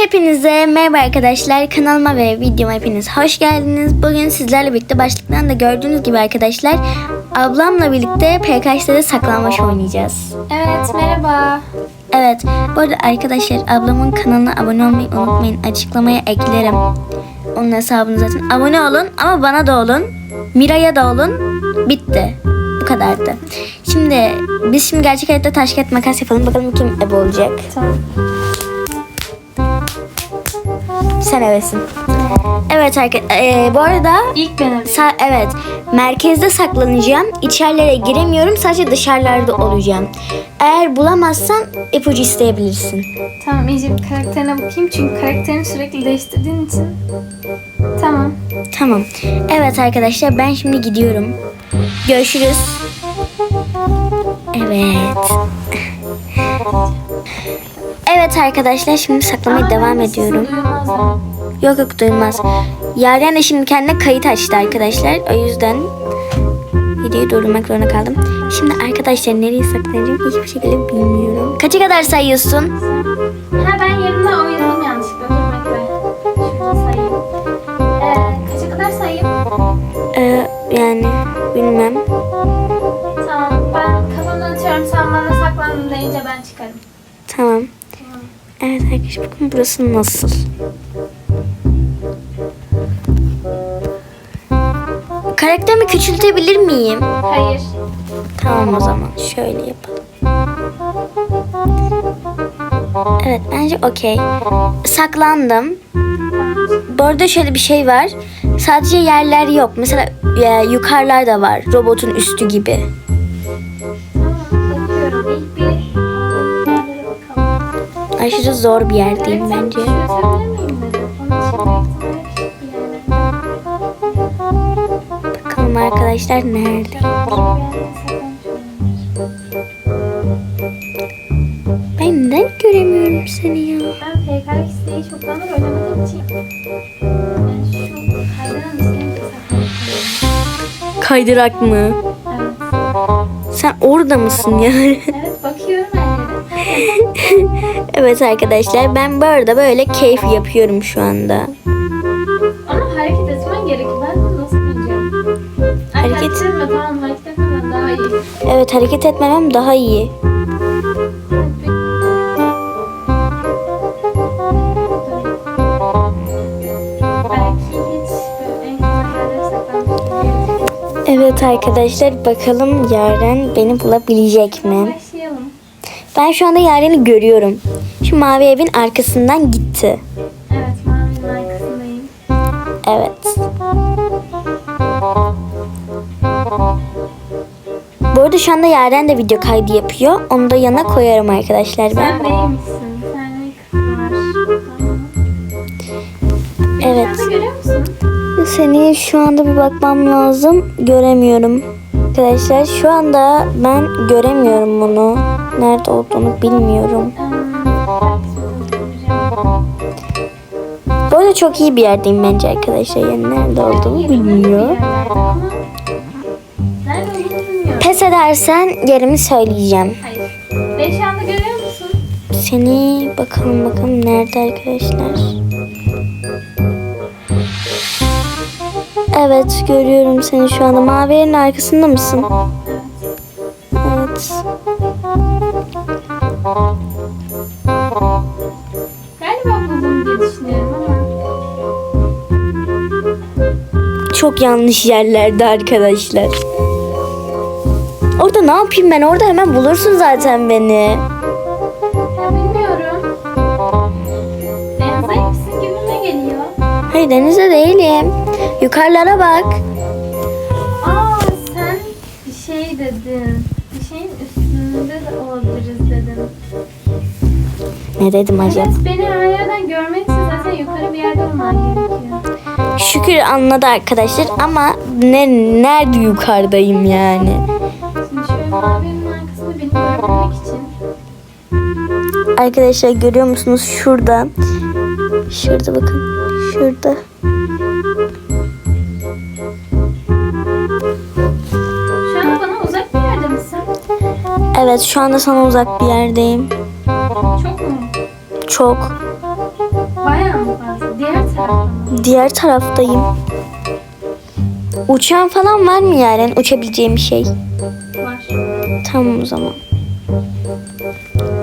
Hepinize merhaba arkadaşlar. Kanalıma ve videoma hepiniz hoş geldiniz. Bugün sizlerle birlikte başlıktan da gördüğünüz gibi arkadaşlar ablamla birlikte PKX'de saklanmaç oynayacağız. Evet merhaba. Evet bu arada arkadaşlar ablamın kanalına abone olmayı unutmayın. Açıklamaya eklerim. Onun hesabını zaten. Abone olun ama bana da olun. Mira'ya da olun. Bitti. Bu kadardı. Şimdi biz şimdi gerçek hayatta taş kağıt makas yapalım. Bakalım kim ebe olacak. Tamam. Sen evesin. Evet arkadaşlar. bu arada İlk ben arayayım. Sa- evet. Merkezde saklanacağım. İçerilere giremiyorum. Sadece dışarılarda olacağım. Eğer bulamazsan ipucu isteyebilirsin. Tamam iyice bir karakterine bakayım çünkü karakterini sürekli değiştirdiğin için. Tamam. Tamam. Evet arkadaşlar ben şimdi gidiyorum. Görüşürüz. Evet. Evet arkadaşlar şimdi saklamaya devam ediyorum. Yok yok duymaz. Yaren de şimdi kendine kayıt açtı arkadaşlar. O yüzden videoyu durdurmak zorunda kaldım. Şimdi arkadaşlar nereye saklanacağım hiçbir şekilde bilmiyorum. Kaça kadar sayıyorsun? Ha ben yerimde oynadım yanlışlıkla. Dur bekle. Şurada sayayım. Ee, kaça kadar sayayım? Ee, yani bilmem. Bakın burası nasıl? Karakterimi küçültebilir miyim? Hayır. Tamam o zaman şöyle yapalım. Evet bence okey. Saklandım. Bu arada şöyle bir şey var. Sadece yerler yok. Mesela e, yukarılar da var. Robotun üstü gibi. Aşırı zor bir yerdeyim bence. Bakalım arkadaşlar nerede? Ben neden göremiyorum seni ya? Ben PKX'deyi çoktandır oynamadığım için ben şu kaydıran isteğimi saklayayım. Kaydırak mı? Evet. Sen orada mısın yani? Evet bakıyorum her yere. evet arkadaşlar ben bu arada böyle keyif yapıyorum şu anda. Ama hareket etmen gerekiyor. Ben bunu nasıl bileceğim? Ay, Hareket- hareket etme tamam hareket etmeden daha iyi. Evet hareket etmemem daha iyi. Evet arkadaşlar bakalım Yaren beni bulabilecek mi? Başlayalım. Ben şu anda Yaren'i görüyorum. Şu mavi evin arkasından gitti. Evet mavinin arkasındayım. Evet. Bu arada şu anda Yaren de video kaydı yapıyor. Onu da yana koyarım arkadaşlar ben. Sen değil misin? Sen ne kızım var? Tamam. Evet. Sen de görüyor musun? Seni şu anda bir bakmam lazım. Göremiyorum. Arkadaşlar şu anda ben göremiyorum bunu. Nerede olduğunu bilmiyorum. Bu arada çok iyi bir yerdeyim bence arkadaşlar. Yani nerede olduğumu bilmiyor. Pes edersen yerimi söyleyeceğim. Hayır. Beni şu anda görüyor musun? Seni bakalım bakalım nerede arkadaşlar. Evet görüyorum seni şu anda. Mavi evin arkasında mısın? Evet. Çok yanlış yerlerde arkadaşlar. Orada ne yapayım ben? Orada hemen bulursun zaten beni. Ya bilmiyorum. Denize misin gibime geliyor. Hayır denizde değilim. Yukarılara bak. Aa sen bir şey dedin. Bir şeyin üstünde de olabiliriz dedin. Ne dedim acaba? Evet beni her yerden görmek için zaten yukarı bir yerde olman gerekiyor. Şükür anladı arkadaşlar ama ne nerede yukarıdayım yani. Şimdi şöyle mavinin arkasında beni görebilmek için. Arkadaşlar görüyor musunuz şurada? Şurada bakın. Şurada. Şu an bana uzak bir yerde misin? Evet şu anda sana uzak bir yerdeyim. Çok mu? Çok. mı? Diğer taraftayım. Uçan falan var mı Yaren? Uçabileceğim bir şey. Var. Tamam o zaman.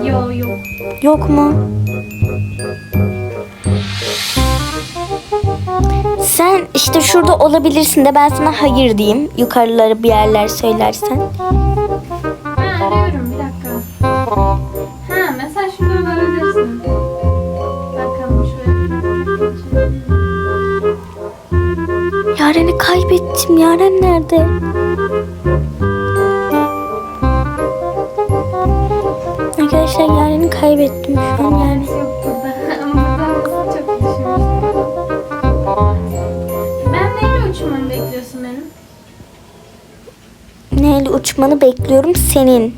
Yo yok. Yok mu? Sen işte şurada olabilirsin de ben sana hayır diyeyim. Yukarıları bir yerler söylersen. Ben arıyorum Yaren'i kaybettim. Yaren nerede? Arkadaşlar Yaren'i kaybettim şu an yani. Ben neyle uçmamı bekliyorsun benim? Neyle uçmanı bekliyorum senin.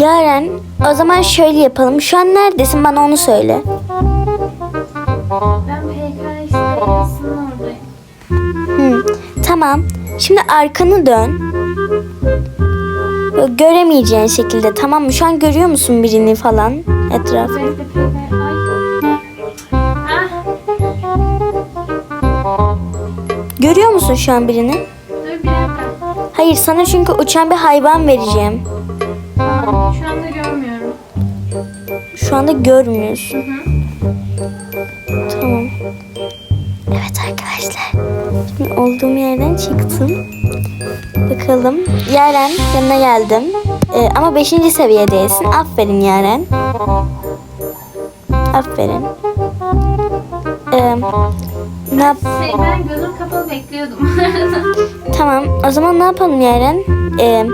Yaren o zaman şöyle yapalım. Şu an neredesin bana onu söyle. Ben PK istasyonunun oradayım. Hı, tamam. Şimdi arkanı dön. Böyle göremeyeceğin şekilde tamam mı? Şu an görüyor musun birini falan etraf? Bekle PK. Ay. Ah. Görüyor musun şu an birini? Dakika. Hayır sana çünkü uçan bir hayvan vereceğim. Tamam. Şu anda görmüyorum. Şu anda görmüyorsun. Hı hı. Tamam. Evet arkadaşlar. Şimdi olduğum yerden çıktım. Bakalım. Yaren yanına geldim. Ee, ama 5. seviyedesin. Aferin Yaren. Aferin. Ee, ne yap? Şey ben gözüm bekliyordum. Tamam. O zaman ne yapalım Yaren? Ee,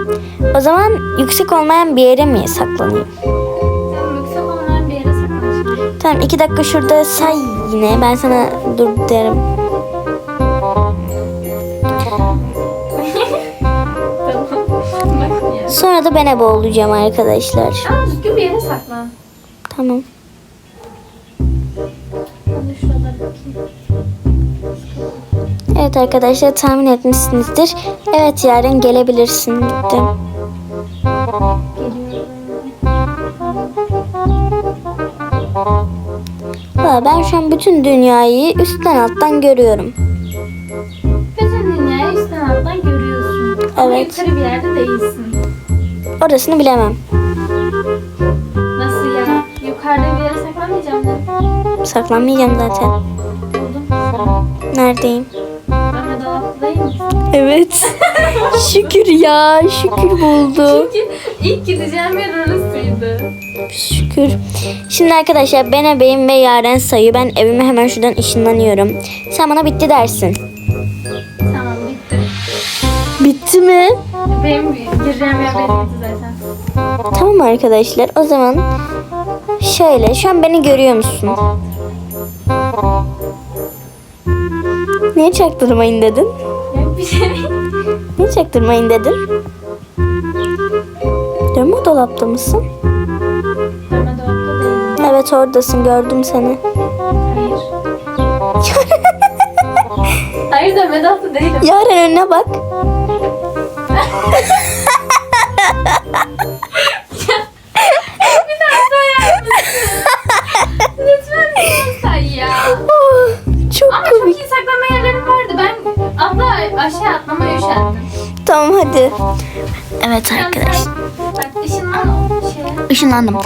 o zaman yüksek olmayan bir yere mi saklanayım? Sen yüksek olmayan bir yere saklanmışsın. Tamam iki dakika şurada say yine. Ben sana dur derim. Tamam. Sonra da ben ebe olacağım arkadaşlar. Aa düzgün bir yere saklan. Tamam. Ben de şurada bakayım. Evet arkadaşlar tahmin etmişsinizdir. Evet yarın gelebilirsin. Geliyorum. Valla ben şu an bütün dünyayı üstten alttan görüyorum. Bütün dünyayı üstten alttan görüyorsun. Ama Evet. yukarı bir yerde değilsin. Orasını bilemem. Nasıl ya? Yukarıda bir yere saklanmayacağım ben. Saklanmayacağım zaten. Neredeyim? Evet. şükür ya. Şükür buldu. Çünkü ilk gideceğim yer orasıydı. Şükür. Şimdi arkadaşlar ben ebeyim ve Yaren sayıyor. Ben evime hemen şuradan ışınlanıyorum. Sen bana bitti dersin. Tamam bitti. Bitti mi? Benim gireceğim yer belliydi zaten. Tamam arkadaşlar. O zaman şöyle. Şu an beni görüyor musun? Niye çaktırmayın dedin? Bir şey. Niye çaktırmayın dedin? Dönme dolapta mısın? Dönme dolapta değilim. Evet oradasın gördüm seni. Hayır. Hayır dönme dolapta değilim. Yaren önüne bak. aşağı atlamaya üşendim. Tamam hadi. Evet arkadaşlar. Bak ışınlan o şeye. Işınlandım.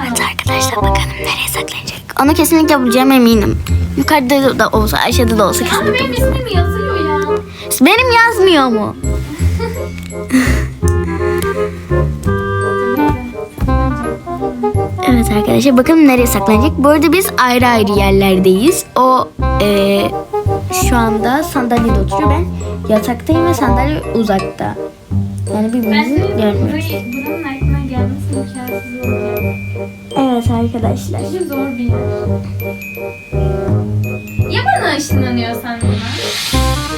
Evet arkadaşlar bakalım nereye saklanacak. Onu kesinlikle bulacağım eminim. Yukarıda da olsa aşağıda da olsa Ama kesinlikle. benim ismim yazıyor ya. Benim yazmıyor mu? Evet arkadaşlar bakalım nereye saklanacak. Bu arada biz ayrı ayrı yerlerdeyiz. O eee, şu anda sandalyede oturuyor. Ben yataktayım ve sandalye uzakta. Yani birbirimizi görmüyoruz. burayı, buranın aklına gelmesi imkansız olacak. Evet arkadaşlar. Çünkü zor bir yer. Ya bana ışınlanıyorsan buna?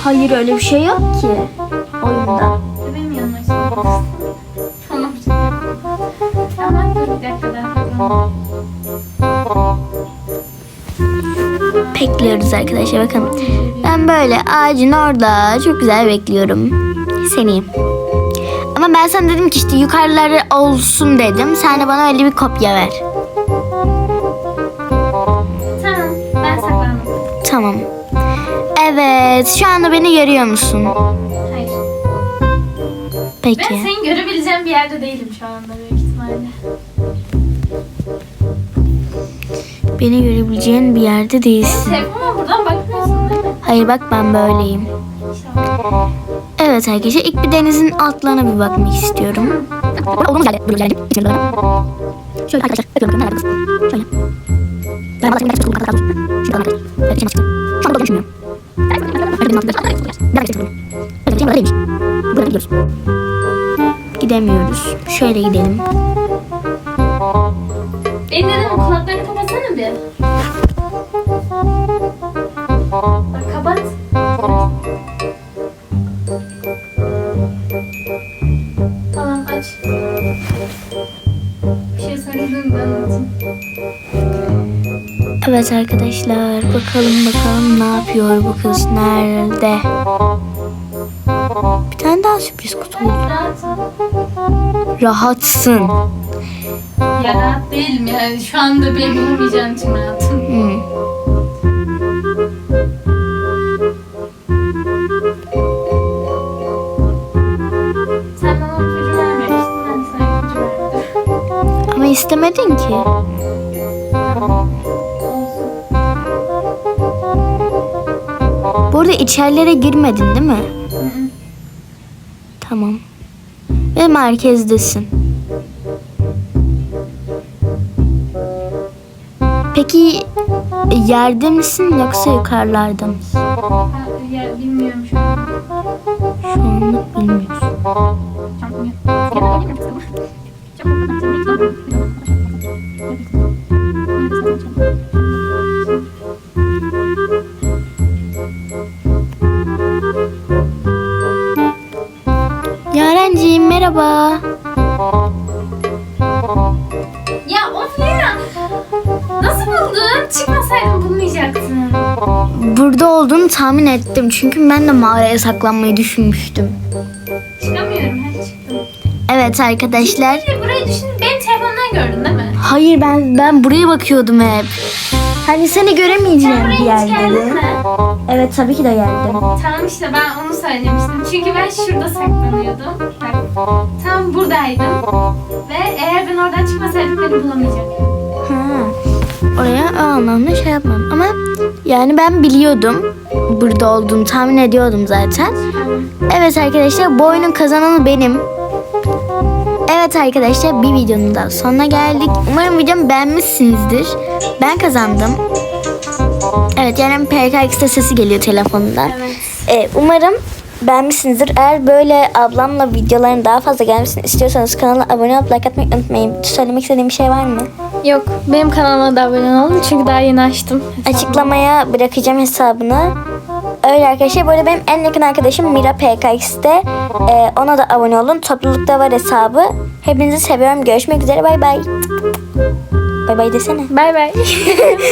Hayır öyle bir şey yok ki oyunda. Benim yanıma ışınlanıyorsun. tamam. Dur bir dakika daha. Bekliyoruz arkadaşlar bakın. Ben böyle ağacın orada çok güzel bekliyorum. Seni. Ama ben sana dedim ki işte yukarıları olsun dedim. Sen de bana öyle bir kopya ver. Tamam ben saklandım. Tamam. Evet şu anda beni görüyor musun? Hayır. Peki. Ben senin görebileceğin bir yerde değilim şu anda büyük ihtimalle. Beni görebileceğin bir yerde değilsin. Telefonuma buradan bakmıyorsun değil mi? Hayır bak ben böyleyim. Evet arkadaşlar ilk bir denizin altlarına bir bakmak istiyorum. Olduğumuz yerde duruyoruz yani. İçine doğru. Şöyle arkadaşlar bakıyorum. Nerede bakın? Şöyle. Ben bazen bir kadar kaldım. Şurada arkadaşlar. Evet içine çıktım. Şu anda düşünmüyorum. Burada gidiyoruz. Gidemiyoruz. Şöyle gidelim. Benim dedim kulaklarını kapatsana bir. Bak kapat. Tamam aç. Bir şey söyledim ben. Evet arkadaşlar bakalım bakalım ne yapıyor bu kız nerede? Bir tane daha sürpriz kutu oldu. Rahat. Rahatsın. Ya rahat değilim yani şu anda beni bulamayacağın için rahatım. Hmm. Sen bana ipucu vermemiştin ben sana ipucu verdim. Ama istemedin ki. Bu arada içerilere girmedin değil mi? Hı hı. Tamam. Ve merkezdesin. Peki yerde misin yoksa yukarılarda mısın? Ya bilmiyorum şu an. Şu anlık bilmiyorsun. Yarenciğim merhaba. Çıkmasaydın bulmayacaktın. Burada olduğunu tahmin ettim. Çünkü ben de mağaraya saklanmayı düşünmüştüm. Çıkamıyorum. Hadi çıktım. Evet arkadaşlar. Şimdi burayı düşün. Beni telefondan gördün değil mi? Hayır ben ben buraya bakıyordum hep. Hani seni Sen göremeyeceğim bir buraya hiç geldin mi? Evet tabii ki de geldim. Tamam işte ben onu söylemiştim. Çünkü ben şurada saklanıyordum. Bak tam buradaydım. Ve eğer ben oradan çıkmasaydım beni bulamayacaktın. Ha. Oraya o anlamda şey yapmam. Ama yani ben biliyordum. Burada olduğumu tahmin ediyordum zaten. Evet arkadaşlar bu oyunun kazananı benim. Evet arkadaşlar bir videonun daha sonuna geldik. Umarım videomu beğenmişsinizdir. Ben kazandım. Evet yani PKX'de sesi geliyor telefonundan. Evet. Ee, umarım beğenmişsinizdir. Eğer böyle ablamla videoların daha fazla gelmesini istiyorsanız kanala abone olup like atmayı unutmayın. Söylemek istediğim bir şey var mı? Yok benim kanalıma da abone olun çünkü daha yeni açtım. Açıklamaya bırakacağım hesabını. Öyle arkadaşlar. Arada benim en yakın arkadaşım Mira PKX'te. Ee, ona da abone olun. Toplulukta var hesabı. Hepinizi seviyorum. Görüşmek üzere. Bay bay. Bay bay desene. Bay bay.